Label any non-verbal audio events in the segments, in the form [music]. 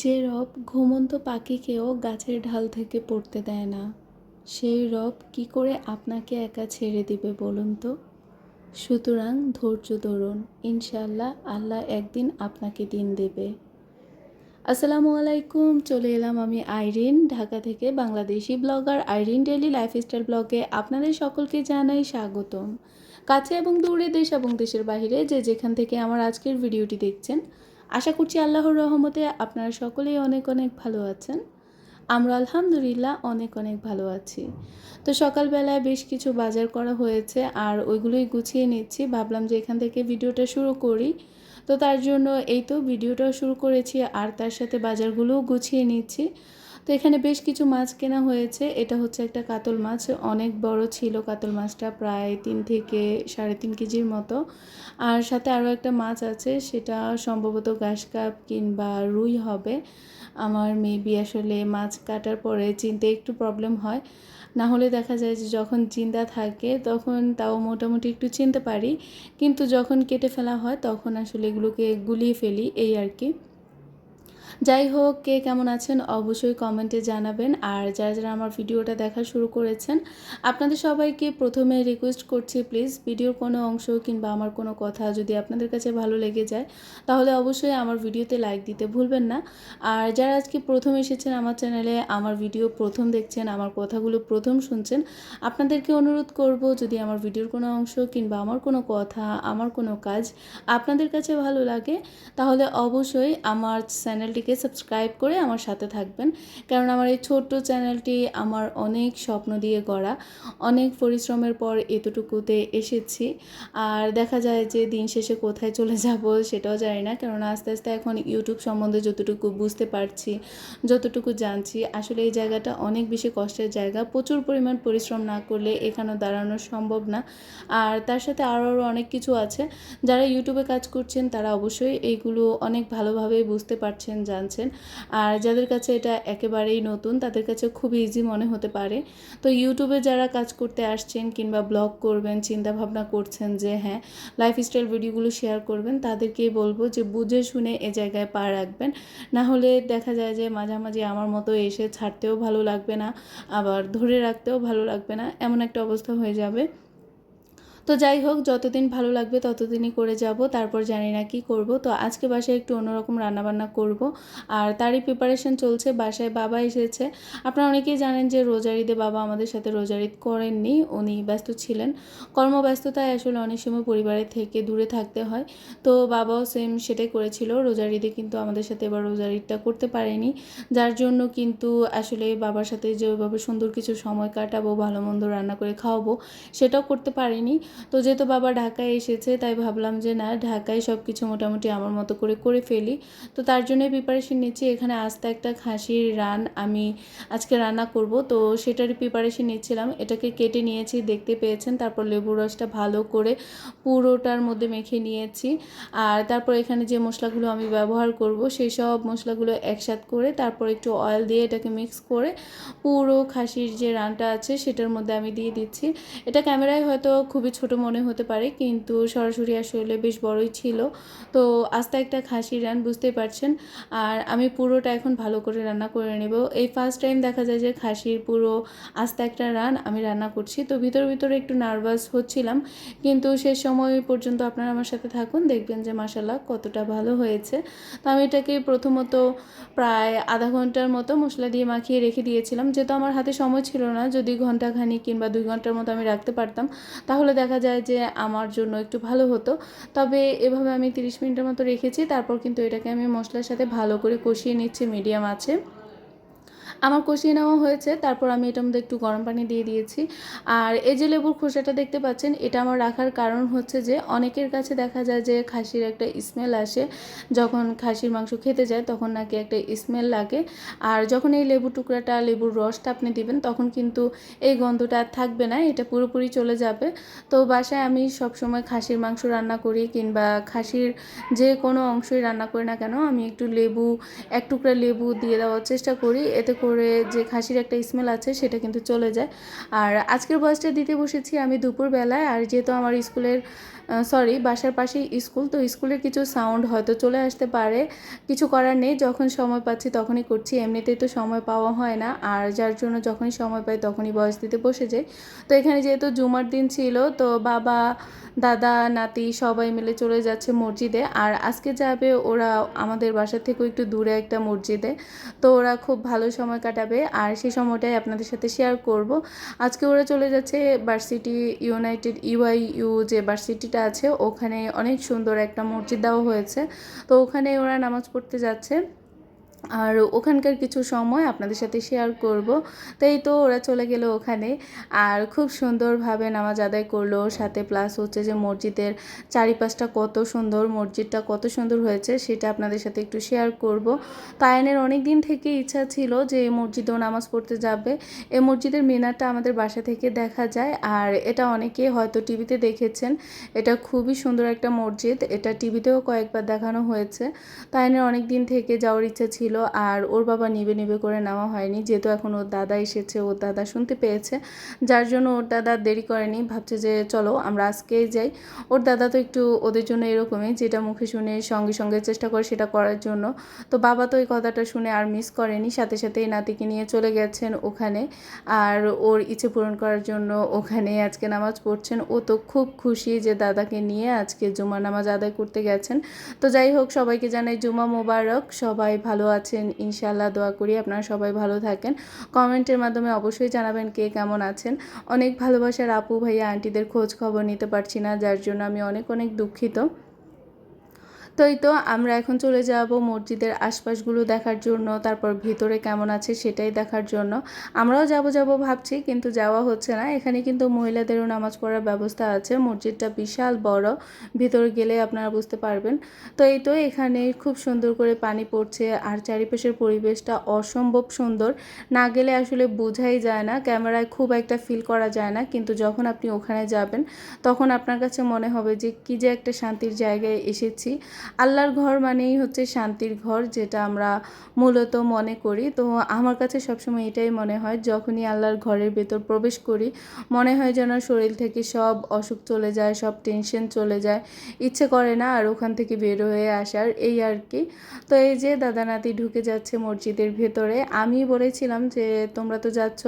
যে রব ঘুমন্ত পাখিকেও গাছের ঢাল থেকে পড়তে দেয় না, সেই রব কি করে আপনাকে একা ছেড়ে দিবে বলুন তো? সুতরাং ধৈর্য ধরুন ইনশাল্লাহ আল্লাহ একদিন আপনাকে দিন দেবে। আসসালামু আলাইকুম, চলে এলাম আমি আইরিন, ঢাকা থেকে Bangladeshi blogger Irene daily lifestyle ব্লগে আপনাদের সকলকে জানাই স্বাগতম। কাছে এবং দূরে, দেশ এবং দেশের বাইরে যে যেখান থেকে আমার আজকের ভিডিওটি দেখছেন আশা করছি আল্লাহর রহমতে আপনারা সকলেই অনেক অনেক ভালো আছেন। আমরা আলহামদুলিল্লাহ অনেক অনেক ভালো আছি। তো সকালবেলায় বেশ কিছু বাজার করা হয়েছে আর ওইগুলোই গুছিয়ে নিচ্ছি। ভাবলাম যে এখান থেকে ভিডিওটা শুরু করি। তো তার জন্য এই তো ভিডিওটাও শুরু করেছি আর তার সাথে বাজারগুলোও গুছিয়ে নিচ্ছি। তো এখানে বেশ কিছু মাছ কেনা হয়েছে। এটা হচ্ছে একটা কাতল মাছ, অনেক বড় ছিল কাতল মাছটা, প্রায় তিন থেকে সাড়ে তিন কেজির মতো। আর সাথে আরও একটা মাছ আছে, সেটা সম্ভবত ঘাস কাপ কিংবা রুই হবে। আমার মেবি আসলে মাছ কাটার পরে চিনতে একটু প্রবলেম হয়। না হলে দেখা যায় যে যখন চিন্তা থাকে, তখন তাও মোটামুটি একটু চিনতে পারি। কিন্তু যখন কেটে ফেলা হয়, তখন আসলে এগুলোকে গুলিয়ে ফেলি, এই আর কি। যাই হোক, কে কেমন আছেন অবশ্যই কমেন্টে জানাবেন। আর যারা যারা আমার ভিডিওটা দেখা শুরু করেছেন, আপনাদের সবাইকে প্রথমে রিকোয়েস্ট করছি প্লিজ ভিডিওর কোনো অংশ কিংবা আমার কোনো কথা যদি আপনাদের কাছে ভালো লেগে যায়, তাহলে অবশ্যই আমার ভিডিওতে লাইক দিতে ভুলবেন না। আর যারা আজকে প্রথম এসেছেন আমার চ্যানেলে, আমার ভিডিও প্রথম দেখছেন, আমার কথাগুলো প্রথম শুনছেন, আপনাদেরকে অনুরোধ করব যদি আমার ভিডিওর কোনো অংশ কিংবা আমার কোনো কথা, আমার কোনো কাজ আপনাদের কাছে ভালো লাগে, তাহলে অবশ্যই আমার চ্যানেলটিকে সাবস্ক্রাইব করে আমার সাথে থাকবেন। কারণ আমার এই ছোট্ট চ্যানেলটি আমার অনেক স্বপ্ন দিয়ে গড়া। অনেক পরিশ্রমের পর এতটুকুতে এসেছি। আর দেখা যায় যে দিন শেষে কোথায় চলে যাব সেটাও জানি না। কারণ আস্তে আস্তে এখন ইউটিউব সম্বন্ধে যতটুকু বুঝতে পারছি, যতটুকু জানছি, আসলে এই জায়গাটা অনেক বেশি কষ্টের জায়গা। প্রচুর পরিমাণ পরিশ্রম না করলে এখানে দাঁড়ানো সম্ভব না। আর তার সাথে আরও আরও অনেক কিছু আছে। যারা ইউটিউবে কাজ করছেন, তারা অবশ্যই এইগুলো অনেক ভালোভাবে বুঝতে পারছেন জানছেন। আর যাদের কাছে এটা একেবারেই নতুন, তাদের কাছে খুব ইজি মনে হতে পারে। তো ইউটিউবে যারা কাজ করতে আসছেন কিংবা ব্লগ করবেন চিন্তা ভাবনা করছেন যে হ্যাঁ লাইফস্টাইল ভিডিওগুলো শেয়ার করবেন, তাদেরকেই বলব যে, বুঝে শুনে এ জায়গায় পা রাখবেন। না হলে দেখা যায় যে, মাঝামাঝি আমার মতো এসে ছাড়তেও ভালো লাগবে না, আবার ধরে রাখতেও ভালো লাগবে না, এমন একটা অবস্থা হয়ে যাবে। তো যাই হোক, যতদিন ভালো লাগবে ততদিনই করে যাব, তারপর জানি না কি করব। তো আজকে বাসায় একটু অন্যরকম রান্নাবান্না করব। আর তারই প্রিপারেশন চলছে, বাসায় বাবা এসেছে। আপনারা অনেকেই জানেন যে রোজারিদে বাবা আমাদের সাথে রোজারিদ করেননি, উনি ব্যস্ত ছিলেন। কর্মব্যস্ততায় আসলে অনেক সময় পরিবারের থেকে দূরে থাকতে হয়। তো বাবাও সেম সেটাই করেছিল রোজারিদে কিন্তু আমাদের সাথে এবার রোজারিদটা করতে পারেনি। যার জন্য কিন্তু আসলে বাবার সাথে যে ওইভাবে সুন্দর কিছু সময় কাটাবো, ভালো মন্দ রান্না করে খাওয়াবো, সেটাও করতে পারিনি। তো যেহেতু বাবা ঢাকায় এসেছে, তাই ভাবলাম যে না, ঢাকায় সব কিছু মোটামুটি আমার মতো করে করে ফেলি। তো তার জন্যই প্রিপারেশন নিচ্ছি। এখানে আস্তে একটা খাসির রান আমি আজকে রান্না করব। তো সেটারই প্রিপারেশন নিচ্ছিলাম। এটাকে কেটে নিয়েছি, দেখতে পেয়েছেন। তারপর লেবুর রসটা ভালো করে পুরোটার মধ্যে মেখে নিয়েছি। আর তারপর এখানে যে মশলাগুলো আমি ব্যবহার করব, সেই সব মশলাগুলো একসাথ করে তারপর একটু অয়েল দিয়ে এটাকে মিক্স করে পুরো খাসির যে রানটা আছে, সেটার মধ্যে আমি দিয়ে দিচ্ছি। এটা ক্যামেরায় হয়তো খুবই ছোট মনে হতে পারে, কিন্তু সরাসরি আসলে বেশ বড়ই ছিল। তো আস্তে একটা খাসি রান বুঝতে পারছেন। আর আমি পুরোটা এখন ভালো করে রান্না করে নেব। এই ফার্স্ট টাইম দেখা যায় যে খাসির পুরো আস্তে একটা রান আমি রান্না করছি। তো ভিতর ভিতরে একটু নার্ভাস হচ্ছিলাম, কিন্তু শেষ সময় পর্যন্ত আপনারা আমার সাথে থাকুন, দেখবেন যে মাসাল্লাহ কতটা ভালো হয়েছে। তো আমি এটাকে প্রথমত প্রায় আধা ঘণ্টার মতো মশলা দিয়ে মাখিয়ে রেখে দিয়েছিলাম। যেহেতু আমার হাতে সময় ছিল না, যদি ঘন্টাখানি কিংবা দুই ঘণ্টার মতো আমি রাখতে পারতাম, তাহলে দেখা যায় যে আমার জন্য একটু ভালো হতো। তবে এভাবে আমি তিরিশ মিনিটের মতো রেখেছি, তারপর কিন্তু এটাকে আমি মশলার সাথে ভালো করে কষিয়ে নিচ্ছি, মিডিয়াম আছে। আমার কষিয়ে নেওয়া হয়েছে, তারপর আমি এটার মধ্যে একটু গরম পানি দিয়ে দিয়েছি। আর এই যে লেবুর খোসাটা দেখতে পাচ্ছেন, এটা আমার রাখার কারণ হচ্ছে যে, অনেকের কাছে দেখা যায় যে, খাসির একটা স্মেল আসে। যখন খাসির মাংস খেতে যায়, তখন নাকি একটা স্মেল লাগে। আর যখন এই লেবু টুকরাটা, লেবুর রসটা আপনি দিবেন, তখন কিন্তু এই গন্ধটা থাকবে না, এটা পুরোপুরি চলে যাবে। তো বাসায় আমি সব সময় খাসির মাংস রান্না করি, কিংবা খাসির যে কোনো অংশই রান্না করি না কেন, আমি একটু লেবু, এক টুকরা লেবু দিয়ে দেওয়ার চেষ্টা করি। এতে করে যে খাসির একটা স্মেল আছে সেটা কিন্তু চলে যায়। আর আজকের বয়সটা দিতে বসেছি আমি দুপুরবেলায় আর যেহেতু আমার স্কুলের সরি বাসার পাশেই স্কুল, তো স্কুলের কিছু সাউন্ড হয়তো চলে আসতে পারে। কিছু করার নেই, যখন সময় পাচ্ছি তখনই করছি, এমনিতেই তো সময় পাওয়া হয় না। আর যার জন্য যখনই সময় পাই তখনই বয়স দিতে বসে যাই। তো এখানে যেহেতু জুমার দিন ছিল, তো বাবা দাদা, নাতি সবাই মিলে চলে যাচ্ছে মসজিদে। আর আজকে যাবে ওরা আমাদের বাসা থেকেও একটু দূরে একটা মসজিদে। তো ওরা খুব ভালো সময় কাটাবে আর সেই সময়টাই আপনাদের সাথে শেয়ার করব। আজকে ওরা চলে যাচ্ছে ভার্সিটি ইউনাইটেড ইউআইইউ যে ভার্সিটিটা আছে, ওখানে অনেক সুন্দর একটা মসজিদ দেওয়া হয়েছে। তো ওখানে ওরা নামাজ পড়তে যাচ্ছে। আর ওখানকার কিছু সময় আপনাদের সাথে শেয়ার করব। তাই তো ওরা চলে গেল ওখানে। আর খুব সুন্দরভাবে নামাজ আদায় করল। সাথে প্লাস হচ্ছে যে মসজিদের চারিপাশটা কত সুন্দর, মসজিদটা কত সুন্দর হয়েছে সেটা আপনাদের সাথে একটু শেয়ার করব। তায়ানের অনেক দিন থেকে ইচ্ছা ছিল যে এই মসজিদেও নামাজ পড়তে যাবে। এই মসজিদের মিনারটা আমাদের বাসা থেকে দেখা যায়। আর এটা অনেকে হয়তো টিভিতে দেখেছেন। এটা খুবই সুন্দর একটা মসজিদ। এটা টিভিতেও কয়েকবার দেখানো হয়েছে। তায়নের অনেক দিন থেকে যাওয়ার ইচ্ছা ছিল ছিল আর ওর বাবা নিবে নিবে করে নেওয়া হয়নি। যেহেতু এখন ওর দাদা এসেছে, ওর দাদা শুনতে পেয়েছে। যার জন্য ওর দাদা দেরি করেনি, ভাবছে যে চলো আমরা আজকেই যাই। ওর দাদা তো একটু ওদের জন্য এরকমই, যেটা মুখে শুনে সঙ্গে সঙ্গে চেষ্টা করে সেটা করার জন্য। তো বাবা তো এই কথাটা শুনে আর মিস করেনি। সাথে সাথেই নাতিকে নিয়ে চলে গেছেন ওখানে। আর ওর ইচ্ছে পূরণ করার জন্য ওখানে আজকে নামাজ পড়ছেন। ও তো খুব খুশি যে দাদাকে নিয়ে আজকে জুমা নামাজ আদায় করতে গেছেন। তো যাই হোক, সবাইকে জানাই জুমা মোবারক। সবাই ভালো আছেন ইনশাল্লাহ দোয়া করি আপনারা সবাই ভালো থাকেন। কমেন্টের মাধ্যমে অবশ্যই জানাবেন কে কেমন আছেন। অনেক ভালোবাসার আপু ভাইয়া, আন্টিদের খোঁজ খবর নিতে পারছি না, যার জন্য আমি অনেক অনেক দুঃখিত। তো এই তো, আমরা এখন চলে যাব মসজিদের আশপাশগুলো দেখার জন্য, তারপর ভিতরে কেমন আছে সেটাই দেখার জন্য। আমরাও যাব যাব ভাবছি, কিন্তু যাওয়া হচ্ছে না। এখানে কিন্তু মহিলাদেরও নামাজ পড়ার ব্যবস্থা আছে। মসজিদটা বিশাল বড়, ভিতরে গেলে আপনারা বুঝতে পারবেন। তো এই তো, এখানে খুব সুন্দর করে পানি পড়ছে আর চারিপাশের পরিবেশটা অসম্ভব সুন্দর। না গেলে আসলে বোঝাই যায় না, ক্যামেরায় খুব একটা ফিল করা যায় না, কিন্তু যখন আপনি ওখানে যাবেন, তখন আপনার কাছে মনে হবে যে কী যে একটা শান্তির জায়গায় এসেছি। আল্লাহর ঘর মানেই হচ্ছে শান্তির ঘর, যেটা আমরা মূলত মনে করি। তো আমার কাছে সবসময় এটাই মনে হয়, যখনই আল্লাহর ঘরের ভেতর প্রবেশ করি, মনে হয় যেন শরীর থেকে সব অসুখ চলে যায়, সব টেনশন চলে যায়, ইচ্ছে করে না আর ওখান থেকে বের হয়ে আসার, এই আর কি। তো এই যে দাদা নাতি ঢুকে যাচ্ছে মসজিদের ভেতরে, আমি বলেছিলাম যে, তোমরা তো যাচ্ছ,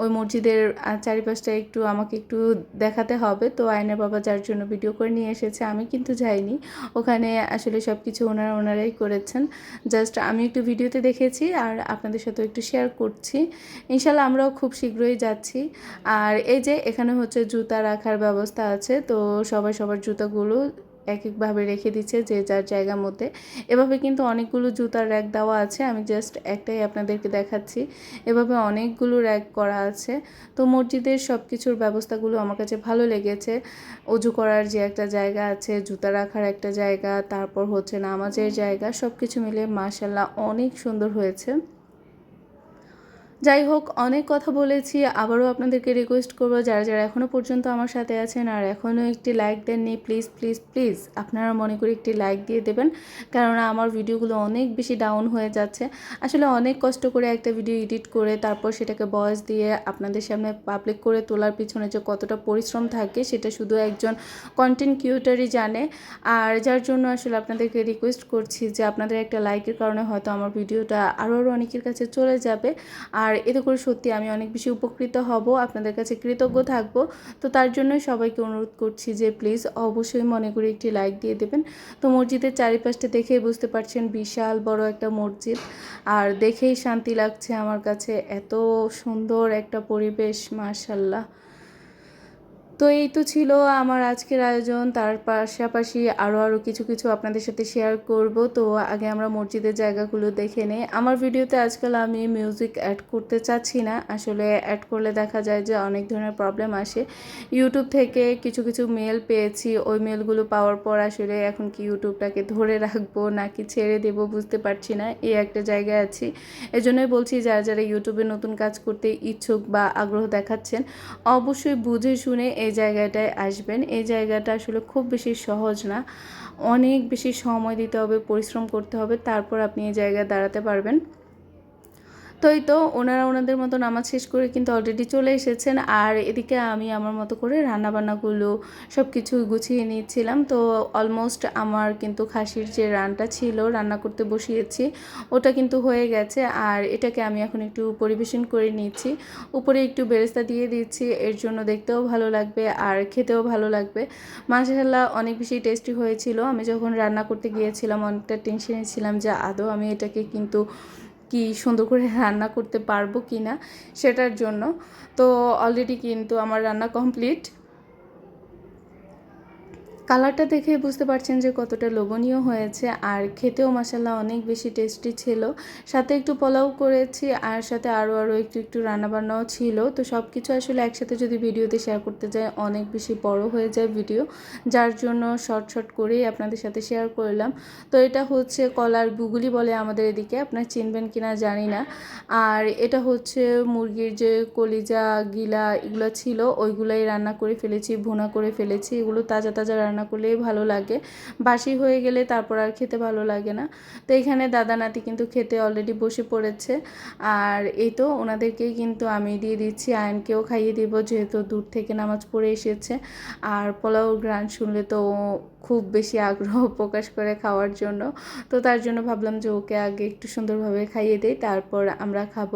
ওই মসজিদের চারিপাশটা একটু আমাকে একটু দেখাতে হবে। তো আয়নের বাবা যার জন্য ভিডিও করে নিয়ে এসেছে, আমি কিন্তু যাইনি। ওখানে আসলে সব কিছু ওনারা ওনারাই করেছেন। জাস্ট আমি একটু ভিডিওতে দেখেছি আর আপনাদের সাথেও একটু শেয়ার করছি। ইনশাল্লাহ আমরাও খুব শীঘ্রই যাচ্ছি। আর এই যে এখানে হচ্ছে জুতা রাখার ব্যবস্থা আছে, তো সবাই সবার জুতাগুলো এক একভাবে রেখে দিচ্ছে যে যার জায়গার মধ্যে। এভাবে কিন্তু অনেকগুলো জুতার র্যাক দেওয়া আছে, আমি জাস্ট একটাই আপনাদেরকে দেখাচ্ছি। এভাবে অনেকগুলো র্যাক করা আছে। তো মসজিদের সব কিছুর ব্যবস্থাগুলো আমার কাছে ভালো লেগেছে। অজু করার যে একটা জায়গা আছে, জুতা রাখার একটা জায়গা, তারপর হচ্ছে নামাজের জায়গা সব কিছু মিলে মাসাল্লাহ অনেক সুন্দর হয়েছে। যাই হোক অনেক কথা বলেছি, আবারও আপনাদেরকে রিকোয়েস্ট করব যারা যারা এখনও পর্যন্ত আমার সাথে আছেন আর এখনও একটি লাইক দেননি প্লিজ প্লিজ প্লিজ আপনারা মনে করি একটি লাইক দিয়ে দেবেন। কেননা আমার ভিডিওগুলো অনেক বেশি ডাউন হয়ে যাচ্ছে। আসলে অনেক কষ্ট করে একটা ভিডিও এডিট করে তারপর সেটাকে বয়স দিয়ে আপনাদের সামনে পাবলিক করে তোলার পিছনে যে কতটা পরিশ্রম থাকে, সেটা শুধু একজন কন্টেন্ট ক্রিয়েটারই জানে। আর যার জন্য আসলে আপনাদেরকে রিকোয়েস্ট করছি যে আপনাদের একটা লাইকের কারণে হয়তো আমার ভিডিওটা আরও আরও অনেকের কাছে চলে যাবে। আর আর এতে করে সত্যি আমি অনেক বেশি উপকৃত হব, আপনাদের কাছে কৃতজ্ঞ থাকব। তো তার জন্যই সবাইকে অনুরোধ করছি যে প্লিজ অবশ্যই মনে করে একটি লাইক দিয়ে দেবেন। তো মসজিদের চারিপাশটা দেখেই বুঝতে পারছেন বিশাল বড় একটা মসজিদ। আর দেখেই শান্তি লাগছে আমার কাছে, এত সুন্দর একটা পরিবেশ মাশাল্লাহ তো এই তো ছিল আমার আজকের আয়োজন। তার পাশাপাশি আরও আরও কিছু কিছু আপনাদের সাথে শেয়ার করব। তো আগে আমরা মসজিদের জায়গাগুলো দেখে নিই। আমার ভিডিওতে আজকাল আমি মিউজিক অ্যাড করতে চাচ্ছি না। আসলে অ্যাড করলে দেখা যায় যে অনেক ধরনের প্রবলেম আসে। ইউটিউব থেকে কিছু কিছু মেল পেয়েছি। ওই মেলগুলো পাওয়ার পর আসলে এখন কি ইউটিউবটাকে ধরে রাখব, নাকি ছেড়ে দেব বুঝতে পারছি না। এই একটা জায়গায় আছি। এজন্যই বলছি, যারা যারা ইউটিউবে নতুন কাজ করতে ইচ্ছুক বা আগ্রহ দেখাচ্ছেন, অবশ্যই বুঝে শুনে এই জায়গাটায় আসবেন। এই জায়গাটা আসলে খুব বেশি সহজ না। অনেক বেশি সময় দিতে হবে, পরিশ্রম করতে হবে, তারপর আপনি এই জায়গায় দাঁড়াতে পারবেন। তো তো ওনারা ওনাদের মতো নামাজ শেষ করে কিন্তু অলরেডি চলে এসেছেন। আর এদিকে আমি আমার মতো করে রান্নাবান্নাগুলো সব কিছু গুছিয়ে নিচ্ছিলাম। তো অলমোস্ট আমার কিন্তু খাসির যে রানটা ছিল, রান্না করতে বসিয়েছি, ওটা কিন্তু হয়ে গেছে। আর এটাকে আমি এখন একটু পরিবেশন করে নিচ্ছি। উপরে একটু বেরেস্তা দিয়ে দিচ্ছি, এর জন্য দেখতেও ভালো লাগবে আর খেতেও ভালো লাগবে। মাসাল্লাহ অনেক বেশি টেস্টি হয়েছিল। আমি যখন রান্না করতে গিয়েছিলাম, অনেকটা টেনশনে ছিলাম যে আদৌ আমি এটাকে কিন্তু কি সুন্দর করে রান্না করতে পারব কি না সেটার জন্য। তো অলরেডি কিন্তু আমার রান্না কমপ্লিট কালারটা দেখে বুঝতে পারছেন যে কতটা লোভনীয় হয়েছে। আর খেতেও মশালা অনেক বেশি টেস্টি ছিল। সাথে একটু পোলাও করেছি আর সাথে আরও আরও একটু একটু রান্নাবান্নাও ছিল। তো সব কিছু আসলে একসাথে যদি ভিডিওতে শেয়ার করতে যাই, অনেক বেশি বড় হয়ে যায় ভিডিও যার জন্য শর্ট শর্ট করেই আপনাদের সাথে শেয়ার করলাম। তো এটা হচ্ছে কলার গুগুলি বলে আমাদের এদিকে। আপনার চিনবেন কিনা জানি না। আর এটা হচ্ছে মুরগির যে কলিজা, গিলা এগুলো ছিল, ওইগুলাই রান্না করে ফেলেছি, ভুনা করে ফেলেছি। এগুলো তাজা তাজা রান্না করলেই ভালো লাগে। বাসি হয়ে গেলে তারপর আর খেতে ভালো লাগে না। তো এখানে দাদা নাতি কিন্তু খেতে অলরেডি বসে পড়েছে। আর এই তো ওনাদেরকেই কিন্তু আমি দিয়ে দিচ্ছি। আয়নকেও খাইয়ে দিব যেহেতু দূর থেকে নামাজ পড়ে এসেছে। আর পোলাও গ্রান শুনলে তো খুব বেশি আগ্রহ [laughs] প্রকাশ করে খাওয়ার জন্য। তো তার জন্য ভাবলাম যে ওকে আগে একটু সুন্দরভাবে খাইয়ে দেই, তারপর আমরা খাব।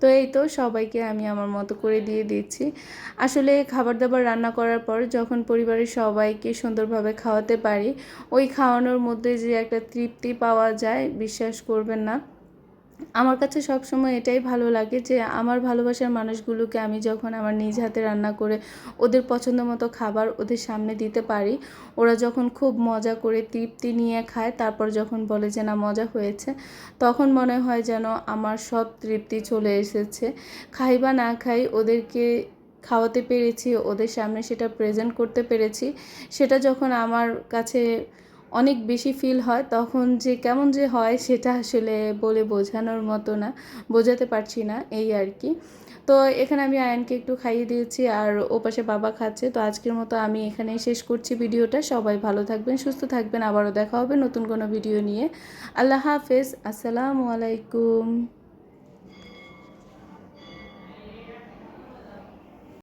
তো এই তো সবাইকে আমি আমার মতো করে দিয়ে দিচ্ছি। আসলে খাবার দাবার রান্না করার পর যখন পরিবারের সবাইকে সুন্দরভাবে খাওয়াতে পারি, ওই খাওয়ানোর মধ্যে যে একটা তৃপ্তি পাওয়া যায়, বিশ্বাস করবেন না। আমার কাছে সবসময় এটাই ভালো লাগে যে আমার ভালোবাসার মানুষগুলোকে আমি যখন আমার নিজ হাতে রান্না করে ওদের পছন্দ মতো খাবার ওদের সামনে দিতে পারি, ওরা যখন খুব মজা করে তৃপ্তি নিয়ে খায়, তারপর যখন বলে যে না মজা হয়েছে, তখন মনে হয় যেন আমার সব তৃপ্তি চলে এসেছে। খাই বা না খাই ওদেরকে খাওয়াতে পেরেছি, ওদের সামনে সেটা প্রেজেন্ট করতে পেরেছি, সেটা যখন আমার কাছে অনেক বেশি ফিল হয়, তখন যে কেমন যে হয় সেটা আসলে বলে বোঝানোর মতো না, বোঝাতে পারছি না, এই আর কি। তো এখানে আমি আয়নকে একটু খাইয়ে দিয়েছি আর ও পাশে বাবা খাচ্ছে, তো আজকের মতো আমি এখানেই শেষ করছি ভিডিওটা। সবাই ভালো থাকবেন, সুস্থ থাকবেন, আবারও দেখা হবে নতুন কোনো ভিডিও নিয়ে। আল্লাহ হাফেজ, আসসালামু আলাইকুম।